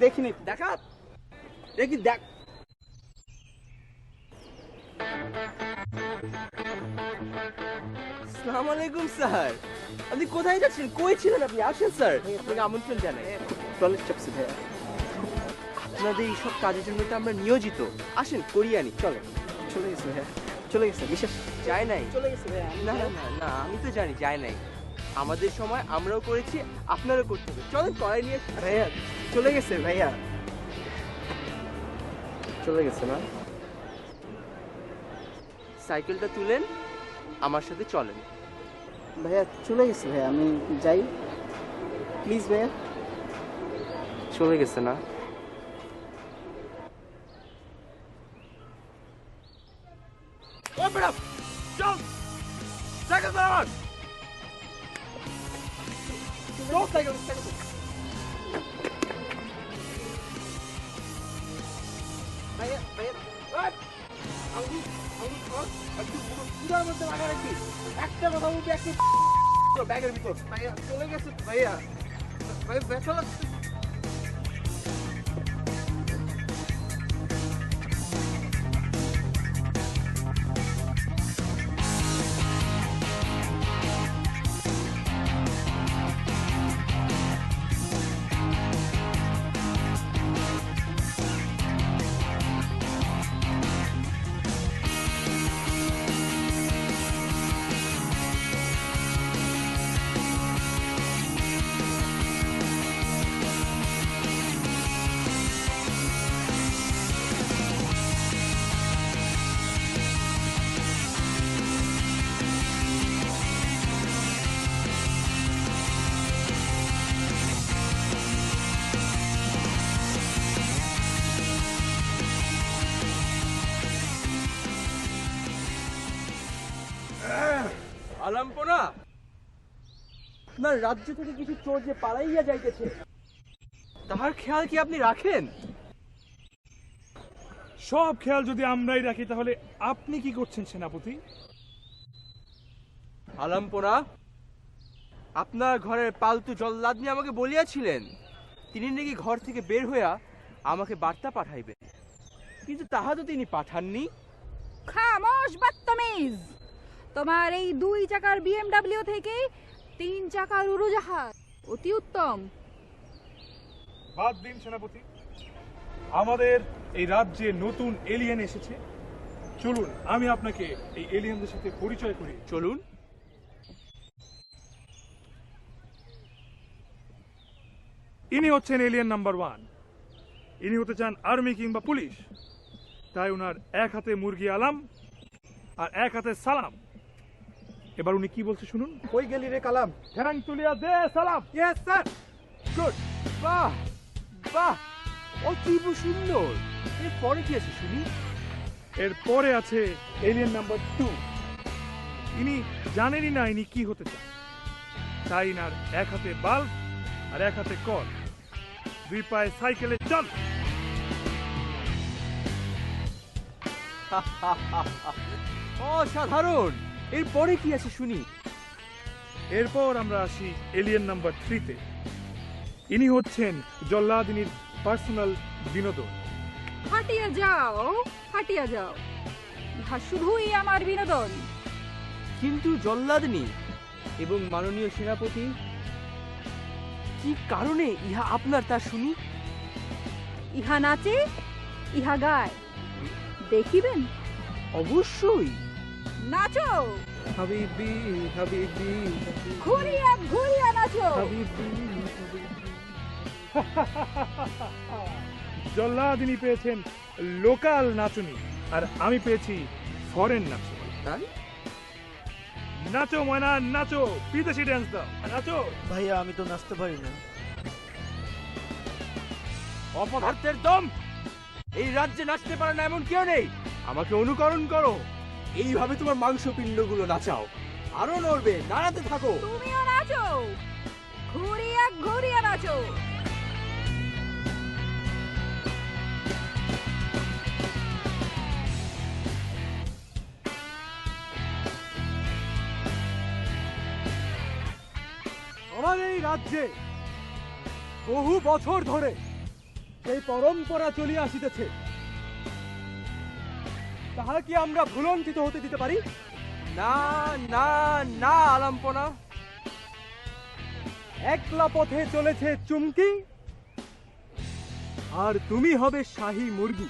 দেখিনি। দেখা। দেখি দেখ। আসসালামু আলাইকুম স্যার। আপনি কোথায় যাচ্ছেন? কই ছিলেন আপনি? আসেন স্যার। আপনাকে আমন্ত্রণ জানাই। কলেজ চাপছি ভাইয়া। আপনাদের এইসব কাজের জন্য তো আমরা নিয়োজিত। আসেন করিয়ে আনি। চলেন। চলে গেছে ভাইয়া। চলে গেছে বিশেষ যায় নাই। চলে গেছে ভাইয়া। না না না না আমি তো জানি যায় নাই। আমাদের সময় আমরাও করেছি আপনারও করতে হবে। চলেন করাই নিয়ে ভাইয়া চলে গেছে ভাইয়া। চলে গেছে না? সাইকেলটা তুলেন আমার সাথে চলেন। ভাইয়া চলে গেছে ভাইয়া আমি যাই। প্লিজ ভাইয়া। চলে গেছে না? ও ম্যাডাম চল সাইকেল চালান চল সাইকেল সাইকেল ভাইয়া ভাইয়া আঙ্গুল আঙ্গুল ধর একটু পুরো পুরার মধ্যে লাগা রাখবি একটা কথা বলবি একটু ব্যাগের ভিতর ভাইয়া চলে গেছে ভাইয়া ভাই ব্যথা লাগছে আলাম্পনা আপনার রাজ্য থেকে কিছু চোর যে পালাইয়া যাইতেছে। তাহার খেয়াল কি আপনি রাখেন? সব খেয়াল যদি আমরাই রাখি তাহলে আপনি কি করছেন সেনাপতি? আলাম্পনা আপনার ঘরের পালতু জল্লাদ নিয়ে আমাকে বলিয়াছিলেন। তিনি নাকি ঘর থেকে বের হইয়া আমাকে বার্তা পাঠাইবেন। কিন্তু তাহা তো তিনি পাঠাননি। খামোশ বাত্তামিজ তোমার এই দুই চাকার বিএমডব্লিউ থেকে তিন চাকার উড়োজাহাজ। অতি উত্তম। বাদ দিন সেনাপতি। আমাদের এই রাজ্যে নতুন এলিয়েন এসেছে। চলুন আমি আপনাকে এই এলিয়েনদের সাথে পরিচয় করি। চলুন। ইনি হচ্ছেন এলিয়েন নাম্বার ওয়ান ইনি হতে চান আর্মি কিংবা পুলিশ। তাই ওনার এক হাতে মুরগি আলাম আর এক হাতে সালাম। এবার উনি কি বলছে শুনুন? কই গেলি রে কালাম? ঠ্যাং তুলিয়া দে সালাম। ইয়েস স্যার গুড বাহ বাহ। অতীব সুন্দর। এরপরে কি আছে শুনি? এর পরে আছে এলিয়েন নাম্বার টু ইনি জানেনই না ইনি কি হতে চান। তাই ইনার এক হাতে বাল্ব আর এক হাতে কল দুই পায়ে সাইকেলে চল। অসাধারণ! এরপরে কি আছে শুনি? এরপর আমরা আসি এলিয়েন নাম্বার থ্রিতে। ইনি হচ্ছেন জল্লাদিনীর পার্সোনাল বিনোদন। হাটিয়া যাও হাটিয়া যাও। ইহা শুধুই আমার বিনোদন। কিন্তু জল্লাদনি এবং মাননীয় সেনাপতি কি কারণে ইহা আপনার তা শুনি? ইহা নাচে ইহা গায়। দেখিবেন? অবশ্যই। নাচো। হাবিবি হাবিবি। ঘুরিয়া ঘুরিয়া নাচো। হাবিবি জল্লাদিনী পেয়েছেন লোকাল নাচুনি আর আমি পেয়েছি ফরেন নাচুনি। তাই? নাচো ময়না নাচো বিদেশি ড্যান্স দাও। নাচো। ভাইয়া আমি তো নাচতে পারি না। অপদার্থের দম! এই রাজ্যে নাচতে পারে না এমন কেউ নেই। আমাকে অনুকরণ করো। এইভাবে তোমার মাংসপিণ্ডগুলো নাচাও। আরও নড়বে দাঁড়াতে থাকো। তুমিও নাচো ঘুরিয়া ঘুরিয়া নাচো। আমার এই রাজ্যে বহু বছর ধরে এই পরম্পরা চলিয়া আসিতেছে। তাহা কি আমরা ভুলণ্ঠিত হতে দিতে পারি? না না না আলাম্পনা। একলা পথে চলেছে চুমকি আর তুমি হবে শাহী মুরগি।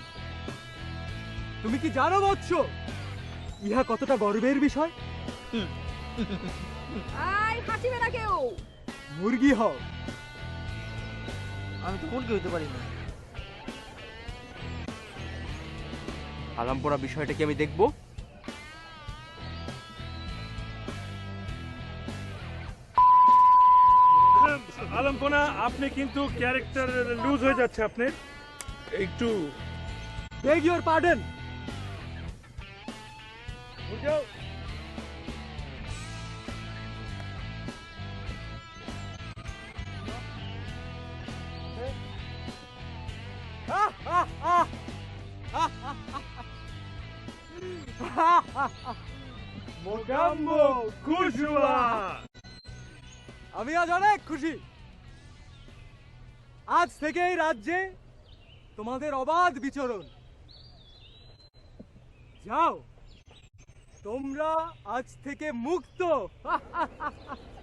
তুমি কি জানো বৎস ইহা কতটা গর্বের বিষয়? আই হাসিবে না কেউ। মুরগি হও। আমি তো মুরগি হইতে পারি না। আলাম্পনা বিষয়টা কি আমি দেখব? আলম্পনা আপনি কিন্তু ক্যারেক্টার লুজ হয়ে যাচ্ছে আপনি। একটু বেগ ইউর পার্ডেন মোগাম্বো কুজুয়া আমি আজ অনেক খুশি। আজ থেকে এই রাজ্যে তোমাদের অবাধ বিচরণ। যাও, তোমরা আজ থেকে মুক্ত।